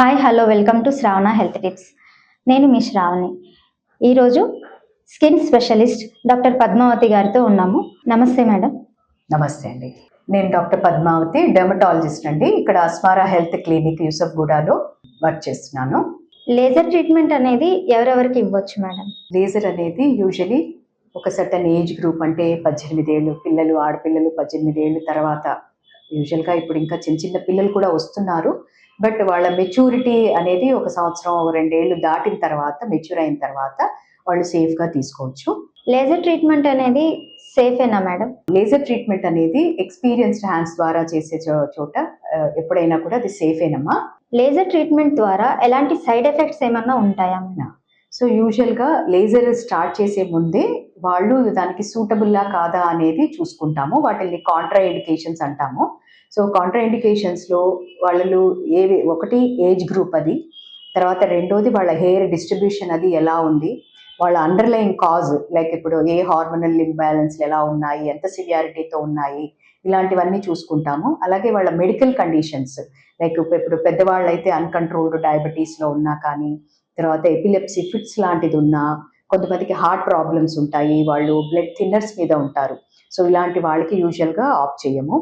Hi hello welcome to Shravana health tips నేను మీ శ్రావణి. ఈరోజు స్కిన్ స్పెషలిస్ట్ డాక్టర్ పద్మావతి గారితో ఉన్నాము. నమస్తే మేడం. నమస్తే అండి. నేను డాక్టర్ పద్మావతి డెర్మటాలజిస్ట్ అండి. ఇక్కడ అస్మారా హెల్త్ క్లినిక్ యూసఫ్గూడలో వర్క్ చేస్తున్నాను. లేజర్ ట్రీట్మెంట్ అనేది ఎవరెవరికి ఇవ్వచ్చు మేడం? లేజర్ అనేది యూజువలీ ఒక సర్టన్ ఏజ్ గ్రూప్ అంటే పద్దెనిమిది ఏళ్ళు పిల్లలు ఆడపిల్లలు పద్దెనిమిది ఏళ్ళు తర్వాత యూజువల్గా ఇప్పుడు ఇంకా చిన్న చిన్న పిల్లలు కూడా వస్తున్నారు. బట్ వాళ్ళ మెచ్యూరిటీ అనేది ఒక సంవత్సరం ఒక రెండేళ్ళు దాటిన తర్వాత మెచ్యూర్ అయిన తర్వాత వాళ్ళు సేఫ్గా తీసుకోవచ్చు. లేజర్ ట్రీట్మెంట్ అనేది సేఫేనా మేడం లేజర్ ట్రీట్మెంట్ అనేది ఎక్స్పీరియన్స్డ్ హ్యాండ్స్ ద్వారా చేసే చోట ఆ, ఎప్పుడైనా కూడా అది సేఫేనమ్మా లేజర్ ట్రీట్మెంట్ ద్వారా ఎలాంటి సైడ్ ఎఫెక్ట్స్ ఏమన్నా ఉంటాయా సో యూజువల్గా లేజర్ స్టార్ట్ చేసే ముందే వాళ్ళు దానికి సూటబుల్లా కాదా అనేది చూసుకుంటాము. వాటిని కాంట్రా ఇండికేషన్స్ అంటాము. సో కాంట్రా ఇండికేషన్స్లో వాళ్ళు ఏవి ఒకటి ఏజ్ గ్రూప్ అది తర్వాత రెండోది వాళ్ళ హెయిర్ డిస్ట్రిబ్యూషన్ అది ఎలా ఉంది వాళ్ళ అండర్లైన్ కాజ్ లైక్ ఇప్పుడు ఏ హార్మోనల్ ఇంబ్యాలెన్స్ ఎలా ఉన్నాయి ఎంత సివియారిటీతో ఉన్నాయి ఇలాంటివన్నీ చూసుకుంటాము. అలాగే వాళ్ళ మెడికల్ కండిషన్స్ లైక్ ఇప్పుడు పెద్దవాళ్ళు అయితే అన్కంట్రోల్డ్ డయాబెటీస్లో ఉన్నా కానీ తర్వాత ఎపిలెప్సీ ఫిట్స్ లాంటిది ఉన్నా కొంతమందికి హార్ట్ ప్రాబ్లమ్స్ ఉంటాయి వాళ్ళు బ్లడ్ థిన్నర్స్ మీద ఉంటారు. సో ఇలాంటి వాళ్ళకి యూజువల్గా ఆఫ్ చేయము.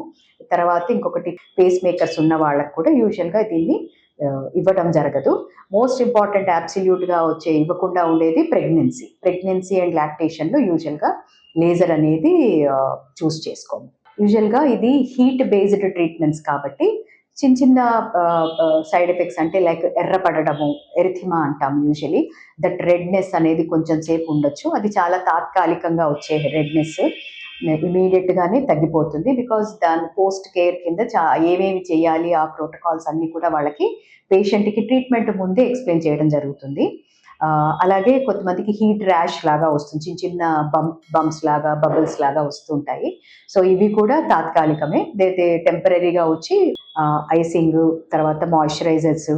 తర్వాత ఇంకొకటి పేస్ మేకర్స్ ఉన్న వాళ్ళకి కూడా యూజువల్గా దీన్ని uh, ఇవ్వడం జరగదు. మోస్ట్ ఇంపార్టెంట్ అబ్సల్యూట్గా వచ్చే ఇవ్వకుండా ఉండేది ప్రెగ్నెన్సీ ప్రెగ్నెన్సీ అండ్ లాక్టేషన్లో యూజువల్గా లేజర్ అనేది uh, చూస్ చేసుకోము. యూజువల్గా ఇది హీట్ బేస్డ్ ట్రీట్మెంట్స్ కాబట్టి చిన్న చిన్న సైడ్ ఎఫెక్ట్స్ అంటే లైక్ ఎర్రపడడము ఎరిథిమా అంటాం యూజువలీ దట్ రెడ్నెస్ అనేది కొంచెం సేపు ఉండొచ్చు. అది చాలా తాత్కాలికంగా వచ్చే రెడ్నెస్ ఇమీడియట్గానే తగ్గిపోతుంది బికాస్ దాని పోస్ట్ కేర్ కింద చా ఏమేమి చేయాలి ఆ ప్రోటోకాల్స్ అన్నీ కూడా వాళ్ళకి పేషెంట్కి ట్రీట్మెంట్ ముందే ఎక్స్ప్లెయిన్ చేయడం జరుగుతుంది. అలాగే కొంతమందికి హీట్ ర్యాష్ లాగా వస్తుంది. చిన్న చిన్న బంప్ బంప్స్ లాగా బబుల్స్ లాగా వస్తుంటాయి. సో ఇవి కూడా తాత్కాలికమే. దే టెంపరీగా వచ్చి ఐసింగ్ తర్వాత మాయిశ్చరైజర్స్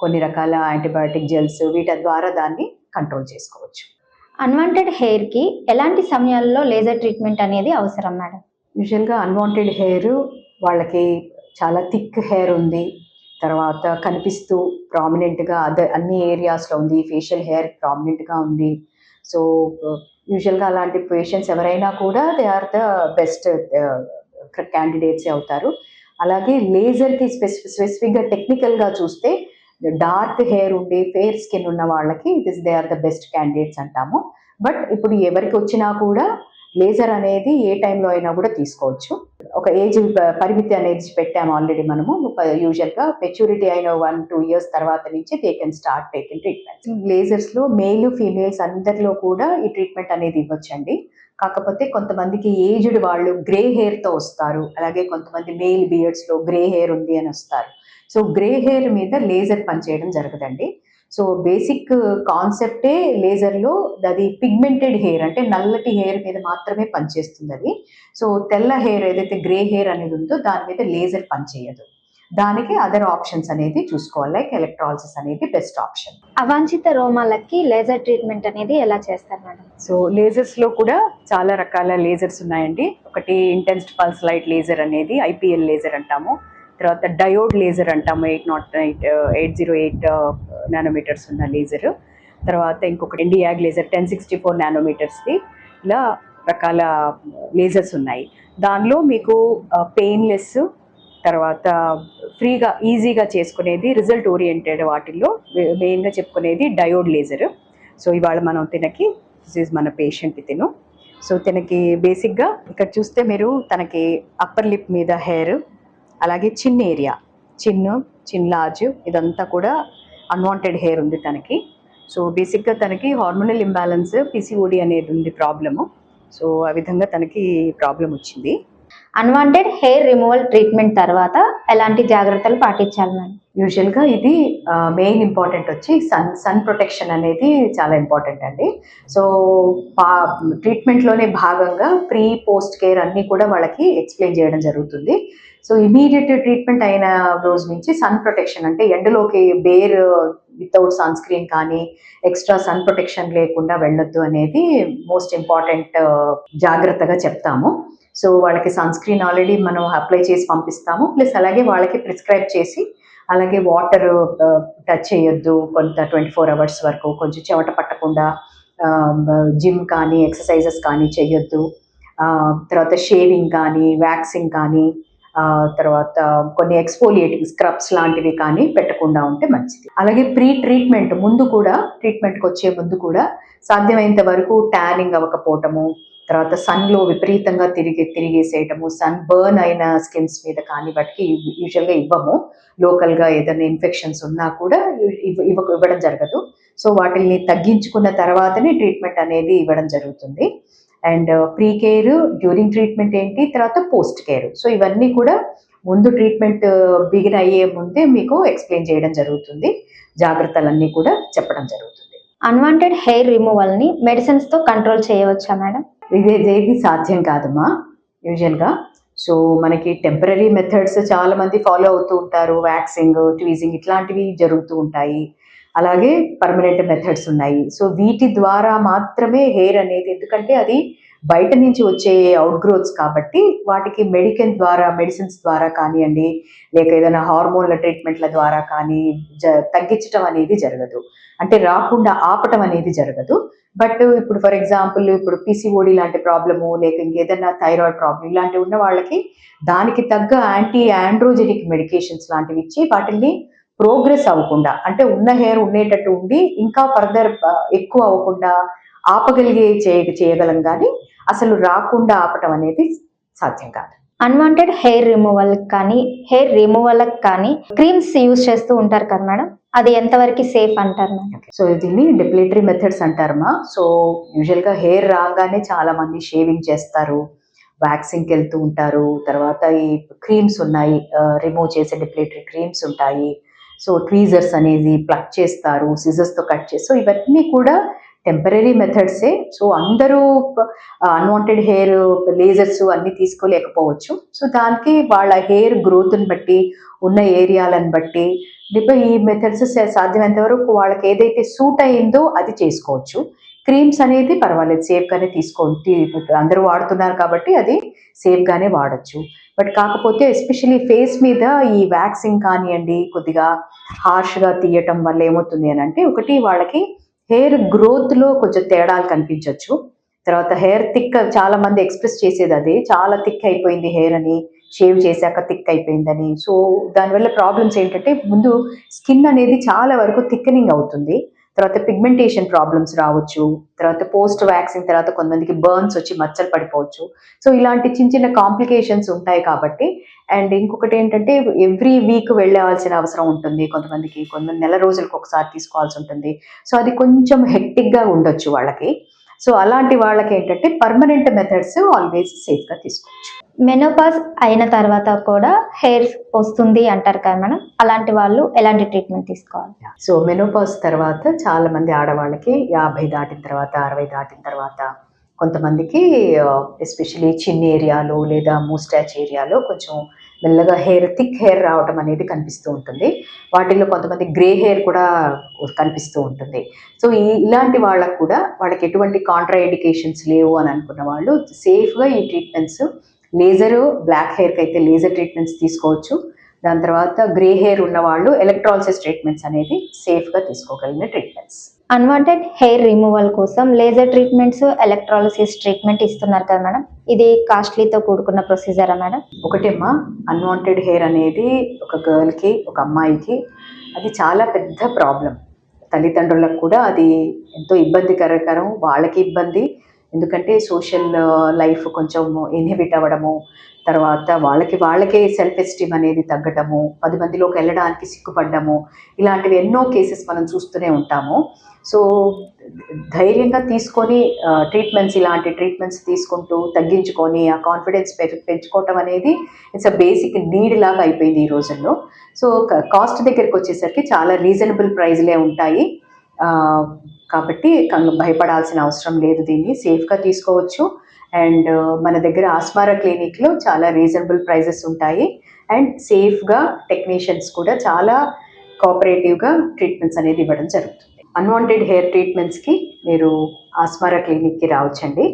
కొన్ని రకాల యాంటీబయాటిక్ జెల్స్ వీటి ద్వారా దాన్ని కంట్రోల్ చేసుకోవచ్చు. అన్వాంటెడ్ హెయిర్కి ఎలాంటి సమయాల్లో లేజర్ ట్రీట్మెంట్ అనేది అవసరం మేడం యూజువల్గా అన్వాంటెడ్ హెయిర్ వాళ్ళకి చాలా థిక్ హెయిర్ ఉంది. తర్వాత కనిపిస్తూ ప్రామినెంట్గా అదర్ అన్ని ఏరియాస్లో ఉంది. ఫేషియల్ హెయిర్ ప్రామినెంట్గా ఉంది. సో యూజువల్గా అలాంటి పేషెంట్స్ ఎవరైనా కూడా they are the best candidates అవుతారు. అలాగే లేజర్కి స్పెసిఫి స్పెసిఫిక్గా టెక్నికల్గా చూస్తే డార్క్ హెయిర్ ఉండి ఫెయిర్ స్కిన్ ఉన్న వాళ్ళకి this they are the best candidates అంటాము. బట్ ఇప్పుడు ఎవరికి వచ్చినా కూడా లేజర్ అనేది ఏ టైంలో అయినా కూడా తీసుకోవచ్చు. ఒక ఏజ్ పరిమితి అనేది పెట్టాము ఆల్రెడీ మనము. యూజువల్గా మెచ్యూరిటీ అయిన వన్ టూ ఇయర్స్ తర్వాత నుంచి they can start taking treatment లేజర్స్లో male females అందరిలో కూడా ఈ ట్రీట్మెంట్ అనేది ఇవ్వచ్చండి. కాకపోతే కొంతమందికి ఏజ్డ్ వాళ్ళు గ్రే హెయిర్తో వస్తారు. అలాగే కొంతమంది మేల్ బియర్డ్స్లో గ్రే హెయిర్ ఉంది అని వస్తారు. సో గ్రే హెయిర్ మీద లేజర్ పనిచేయడం జరగదండి. సో బేసిక్ కాన్సెప్టే లేజర్లో అది పిగ్మెంటెడ్ హెయిర్ అంటే నల్లటి హెయిర్ మీద మాత్రమే పనిచేస్తుంది అది. సో తెల్ల హెయిర్ ఏదైతే గ్రే హెయిర్ అనేది ఉందో దాని మీద లేజర్ పనిచేయదు. దానికి అదర్ ఆప్షన్స్ అనేది చూసుకోవాలి. లైక్ ఎలక్ట్రాలసిస్ అనేది బెస్ట్ ఆప్షన్ అవాంఛిత రోమాలకి లేజర్ ట్రీట్మెంట్ అనేది ఎలా చేస్తారు మేడం? సో లేజర్స్లో కూడా చాలా రకాల లేజర్స్ ఉన్నాయండి. ఒకటి ఇంటెన్స్డ్ పల్స్ లైట్ లేజర్ అనేది ఐపీఎల్ లేజర్ అంటాము. తర్వాత డయోడ్ లేజర్ అంటాము. Eight nought eight eight zero eight nanometers ఉన్న లేజర్ తర్వాత ఇంకొకటి ఇండియాగ్ లేజర్ టెన్ సిక్స్టీ ఫోర్ నానోమీటర్స్ది ఇలా రకాల లేజర్స్ ఉన్నాయి. దానిలో మీకు పెయిన్లెస్ తర్వాత ఫ్రీగా ఈజీగా చేసుకునేది రిజల్ట్ ఓరియంటెడ్ వాటిల్లో మెయిన్గా చెప్పుకునేది డయోడ్ లేజర్. సో ఇవాళ మనం తినకి దిస్ ఈజ్ మన పేషెంట్ తిను. సో తనకి బేసిక్గా ఇక్కడ చూస్తే మీరు తనకి అప్పర్ లిప్ మీద హెయిర్ అలాగే చిన్న ఏరియా. చిన్ను చిన్ లార్జ్ ఇదంతా కూడా అన్వాంటెడ్ హెయిర్ ఉంది తనకి. సో బేసిక్గా తనకి హార్మోనల్ ఇంబ్యాలెన్స్ పిసిఓడి అనేది ఉంది ప్రాబ్లము. సో ఆ విధంగా తనకి ప్రాబ్లం వచ్చింది. అన్వాంటెడ్ హెయిర్ రిమూవల్ ట్రీట్మెంట్ తర్వాత ఎలాంటి జాగ్రత్తలు పాటించాలి మేడం యూజువల్గా ఇది మెయిన్ ఇంపార్టెంట్ వచ్చి సన్ సన్ ప్రొటెక్షన్ అనేది చాలా ఇంపార్టెంట్ అండి. సో పా ట్రీట్మెంట్లోనే భాగంగా ప్రీ పోస్ట్ కేర్ అన్నీ కూడా వాళ్ళకి ఎక్స్ప్లెయిన్ చేయడం జరుగుతుంది. సో ఇమీడియట్ ట్రీట్మెంట్ అయిన రోజు నుంచి సన్ ప్రొటెక్షన్ అంటే ఎండలోకి బేర్ వితౌట్ సన్ స్క్రీన్ కానీ ఎక్స్ట్రా సన్ ప్రొటెక్షన్ లేకుండా వెళ్ళొద్దు అనేది మోస్ట్ ఇంపార్టెంట్ జాగ్రత్తగా చెప్తాము. సో వాళ్ళకి సన్ స్క్రీన్ ఆల్రెడీ మనం అప్లై చేసి పంపిస్తాము. ప్లస్ అలాగే వాళ్ళకి ప్రిస్క్రైబ్ చేసి అలాగే వాటర్ టచ్ uh, చేయొద్దు కొంత ట్వంటీ ఫోర్ అవర్స్ వరకు. కొంచెం చెమట పట్టకుండా um, జిమ్ కానీ ఎక్సర్సైజెస్ కానీ చేయొద్దు. తర్వాత షేవింగ్ కానీ వ్యాక్సింగ్ కానీ తర్వాత కొన్ని ఎక్స్పోలియేటింగ్ స్క్రబ్స్ లాంటివి కానీ పెట్టకుండా ఉంటే మంచిది. అలాగే ప్రీ ట్రీట్మెంట్ ముందు కూడా ట్రీట్మెంట్కి వచ్చే ముందు కూడా సాధ్యమైనంత వరకు ట్యానింగ్ అవ్వకపోవటము తర్వాత సన్లో విపరీతంగా తిరిగి తిరిగేసేయటము సన్ బర్న్ అయిన స్కిన్స్ మీద కానీ వాటికి యూజువల్గా ఇవ్వము. లోకల్గా ఏదైనా ఇన్ఫెక్షన్స్ ఉన్నా కూడా ఇవ్వ ఇవ్వడం జరగదు. సో వాటిని తగ్గించుకున్న తర్వాతనే ట్రీట్మెంట్ అనేది ఇవ్వడం జరుగుతుంది. And pre care during treatment ఏంటి? తర్వాత పోస్ట్ కేర్ సో ఇవన్నీ కూడా ముందు ట్రీట్మెంట్ బిగిన్ uh, అయ్యే ముందే మీకు ఎక్స్ప్లెయిన్ చేయడం జరుగుతుంది. జాగ్రత్తలన్నీ కూడా చెప్పడం జరుగుతుంది. అన్వాంటెడ్ హెయిర్ రిమూవల్ని మెడిసిన్స్తో మెడిసిన్స్తో కంట్రోల్ చేయవచ్చా మేడం ఇదేది సాధ్యం కాదమ్మా యూజువల్గా సో మనకి టెంపరీ మెథడ్స్ చాలా మంది ఫాలో అవుతూ ఉంటారు వ్యాక్సింగ్ ట్వీజింగ్ ఇట్లాంటివి జరుగుతూ ఉంటాయి. అలాగే పర్మనెంట్ మెథడ్స్ ఉన్నాయి. సో వీటి ద్వారా మాత్రమే హెయిర్ అనేది ఎందుకంటే అది బయట నుంచి వచ్చే అవుట్ గ్రోత్స్ కాబట్టి వాటికి మెడికల్ ద్వారా మెడిసిన్స్ ద్వారా కానివ్వండి లేక ఏదైనా హార్మోన్ల ట్రీట్మెంట్ల ద్వారా కానీ జ తగ్గించడం అనేది జరగదు. అంటే రాకుండా ఆపటం అనేది జరగదు. బట్ ఇప్పుడు ఫర్ ఎగ్జాంపుల్ ఇప్పుడు పీసీఓడి లాంటి ప్రాబ్లము లేక ఇంకేదైనా థైరాయిడ్ ప్రాబ్లం ఇలాంటివి ఉన్న వాళ్ళకి దానికి తగ్గ యాంటీ ఆండ్రోజెనిక్ మెడికేషన్స్ లాంటివి ఇచ్చి వాటిని ప్రోగ్రెస్ అవ్వకుండా అంటే ఉన్న హెయిర్ ఉండేటట్టు ఉండి ఇంకా ఫర్దర్ ఎక్కువ అవ్వకుండా ఆపగలిగే చేయ చేయగలం కానీ అసలు రాకుండా ఆపటం అనేది సాధ్యం కాదు. అన్వాంటెడ్ హెయిర్ రిమూవల్ కానీ హెయిర్ రిమూవల్ కానీ క్రీమ్స్ యూజ్ చేస్తూ ఉంటారు కదా మేడం? అది ఎంతవరకు సేఫ్ అంటారు సో దీన్ని డిప్లేటరీ మెథడ్స్ అంటారమ్మా సో యూజువల్గా హెయిర్ రాగానే చాలా మంది షేవింగ్ చేస్తారు వ్యాక్సింగ్కి వెళ్తూ ఉంటారు. తర్వాత ఈ క్రీమ్స్ ఉన్నాయి రిమూవ్ చేసే డిప్లేటరీ క్రీమ్స్ ఉంటాయి. సో ట్వీజర్స్ అనేది ప్లక్ చేస్తారు సిజర్స్తో కట్ చేసి సో ఇవన్నీ కూడా టెంపరీ మెథడ్సే సో అందరూ అన్వాంటెడ్ హెయిర్ లేజర్స్ అన్ని తీసుకోలేకపోవచ్చు. సో దానికి వాళ్ళ హెయిర్ గ్రోత్ని బట్టి ఉన్న ఏరియాలను బట్టి డిప- ఈ మెథడ్స్ సాధ్యమైనంత వరకు వాళ్ళకి ఏదైతే సూట్ అయిందో అది చేసుకోవచ్చు. క్రీమ్స్ అనేది పర్వాలేదు సేఫ్గానే తీసుకోండి. అందరూ వాడుతున్నారు కాబట్టి అది సేఫ్గానే వాడచ్చు. బట్ కాకపోతే ఎస్పెషలీ ఫేస్ మీద ఈ వ్యాక్సింగ్ కానివ్వండి కొద్దిగా హార్ష్గా తీయటం వల్ల ఏమవుతుంది అని అంటే ఒకటి వాళ్ళకి హెయిర్ గ్రోత్లో కొంచెం తేడాలు కనిపించవచ్చు తర్వాత హెయిర్ థిక్ చాలా మంది ఎక్స్ప్రెస్ చేసేది అది చాలా థిక్ అయిపోయింది హెయిర్ అని షేవ్ చేశాక థిక్ అయిపోయిందని. సో దానివల్ల ప్రాబ్లమ్స్ ఏంటంటే ముందు స్కిన్ అనేది చాలా వరకు థిక్కనింగ్ అవుతుంది. తర్వాత పిగ్మెంటేషన్ ప్రాబ్లమ్స్ రావచ్చు తర్వాత పోస్ట్ వ్యాక్సిన్ తర్వాత కొంతమందికి బర్న్స్ వచ్చి మచ్చలు పడిపోవచ్చు. సో ఇలాంటి చిన్న చిన్న కాంప్లికేషన్స్ ఉంటాయి కాబట్టి అండ్ ఇంకొకటి ఏంటంటే ఎవ్రీ వీక్ వెళ్ళాల్సిన అవసరం ఉంటుంది కొంతమందికి. కొంత నెల రోజులకు ఒకసారి తీసుకోవాల్సి ఉంటుంది. సో అది కొంచెం హెక్టిక్గా ఉండొచ్చు వాళ్ళకి. సో అలాంటి వాళ్ళకి ఏంటంటే పర్మనెంట్ మెథడ్స్ ఆల్వేస్ సేఫ్గా తీసుకోవచ్చు. మెనోపాజ్ అయిన తర్వాత కూడా హెయిర్ వస్తుంది అంటారు కదా మేడం? అలాంటి వాళ్ళు ఎలాంటి ట్రీట్మెంట్ తీసుకోవాలి? సో మెనోపాజ్ తర్వాత చాలా మంది ఆడవాళ్ళకి యాభై దాటిన తర్వాత అరవై దాటిన తర్వాత కొంతమందికి ఎస్పెషలీ చిన్న ఏరియాలో లేదా మూస్టాచ్ ఏరియాలో కొంచెం మెల్లగా హెయిర్ థిక్ హెయిర్ రావటం అనేది కనిపిస్తూ ఉంటుంది. వాటిల్లో కొంతమంది గ్రే హెయిర్ కూడా కనిపిస్తూ ఉంటుంది. సో ఈ ఇలాంటి వాళ్ళకు కూడా వాళ్ళకి ఎటువంటి కాంట్రా ఇండికేషన్స్ లేవు అని అనుకున్న వాళ్ళు సేఫ్గా ఈ ట్రీట్మెంట్స్ లేజర్ బ్లాక్ హెయిర్కి అయితే లేజర్ ట్రీట్మెంట్స్ తీసుకోవచ్చు. దాని తర్వాత గ్రే హెయిర్ ఉన్న వాళ్ళు ఎలక్ట్రాలసిస్ ట్రీట్మెంట్స్ అనేది సేఫ్గా తీసుకోగలిగిన ట్రీట్మెంట్స్. అన్వాంటెడ్ హెయిర్ రిమూవల్ కోసం లేజర్ ట్రీట్మెంట్స్ ఎలక్ట్రాలసిస్ ట్రీట్మెంట్ ఇస్తున్నారు కదా మేడం. ఇది కాస్ట్లీతో కూడుకున్న ప్రొసీజరా మేడం? ఒకటేమ్మా అన్వాంటెడ్ హెయిర్ అనేది ఒక గర్ల్కి ఒక అమ్మాయికి అది చాలా పెద్ద ప్రాబ్లం తల్లిదండ్రులకు కూడా అది ఎంతో ఇబ్బందికరకరం వాళ్ళకి ఇబ్బంది. ఎందుకంటే సోషల్ లైఫ్ కొంచెం ఇన్హిబిట్ అవ్వడము తర్వాత వాళ్ళకి వాళ్ళకే సెల్ఫ్ ఎస్టీమ్ అనేది తగ్గటము పది మందిలోకి వెళ్ళడానికి సిగ్గుపడ్డము ఇలాంటివి ఎన్నో కేసెస్ మనం చూస్తూనే ఉంటాము. సో ధైర్యంగా తీసుకొని ట్రీట్మెంట్స్ ఇలాంటి ట్రీట్మెంట్స్ తీసుకుంటూ తగ్గించుకొని ఆ కాన్ఫిడెన్స్ పెంచుకోవటం అనేది ఇట్స్ అ బేసిక్ నీడ్ లాగా అయిపోయింది ఈ రోజుల్లో. సో కాస్ట్ దగ్గరికి వచ్చేసరికి చాలా రీజనబుల్ ప్రైజ్లే ఉంటాయి. కాబట్టి భయపడాల్సిన అవసరం లేదు దీన్ని. సేఫ్గా తీసుకోవచ్చు. అండ్ uh, మన దగ్గర ఆస్మారా క్లినిక్లో చాలా రీజనబుల్ ప్రైజెస్ ఉంటాయి. అండ్ సేఫ్గా టెక్నీషియన్స్ కూడా చాలా కోఆపరేటివ్గా ట్రీట్మెంట్స్ అనేది ఇవ్వడం జరుగుతుంది. అన్వాంటెడ్ హెయిర్ ట్రీట్మెంట్స్కి మీరు ఆస్మారా క్లినిక్కి రావచ్చండి.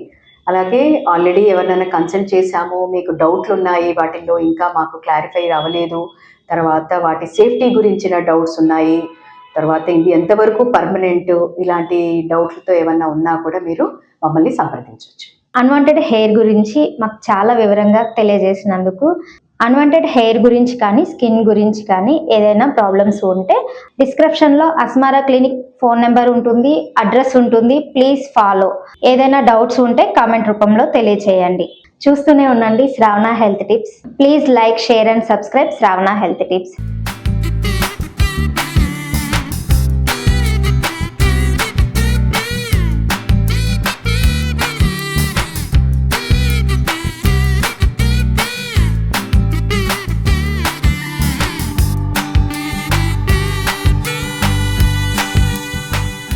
అలాగే ఆల్రెడీ ఎవరినైనా కన్సల్ట్ చేశాము మీకు డౌట్లు ఉన్నాయి వాటిల్లో ఇంకా మాకు క్లారిఫై అవ్వలేదు తర్వాత వాటి సేఫ్టీ గురించిన డౌట్స్ ఉన్నాయి. తర్వాత ఇది ఎంతవరకు పర్మనెంట్ ఇలాంటి డౌట్లతో ఏమన్నా ఉన్నా కూడా మీరు మమ్మల్ని సంప్రదించవచ్చు. అన్వాంటెడ్ హెయిర్ గురించి మాకు చాలా వివరంగా తెలియజేసినందుకు అన్వాంటెడ్ హెయిర్ గురించి కానీ స్కిన్ గురించి కానీ ఏదైనా ప్రాబ్లమ్స్ ఉంటే డిస్క్రిప్షన్లో అస్మారా క్లినిక్ ఫోన్ నెంబర్ ఉంటుంది అడ్రస్ ఉంటుంది ప్లీజ్ ఫాలో ఏదైనా డౌట్స్ ఉంటే కామెంట్ రూపంలో తెలియచేయండి. చూస్తూనే ఉండండి Shravana health tips. Please like share and subscribe Shravana health tips.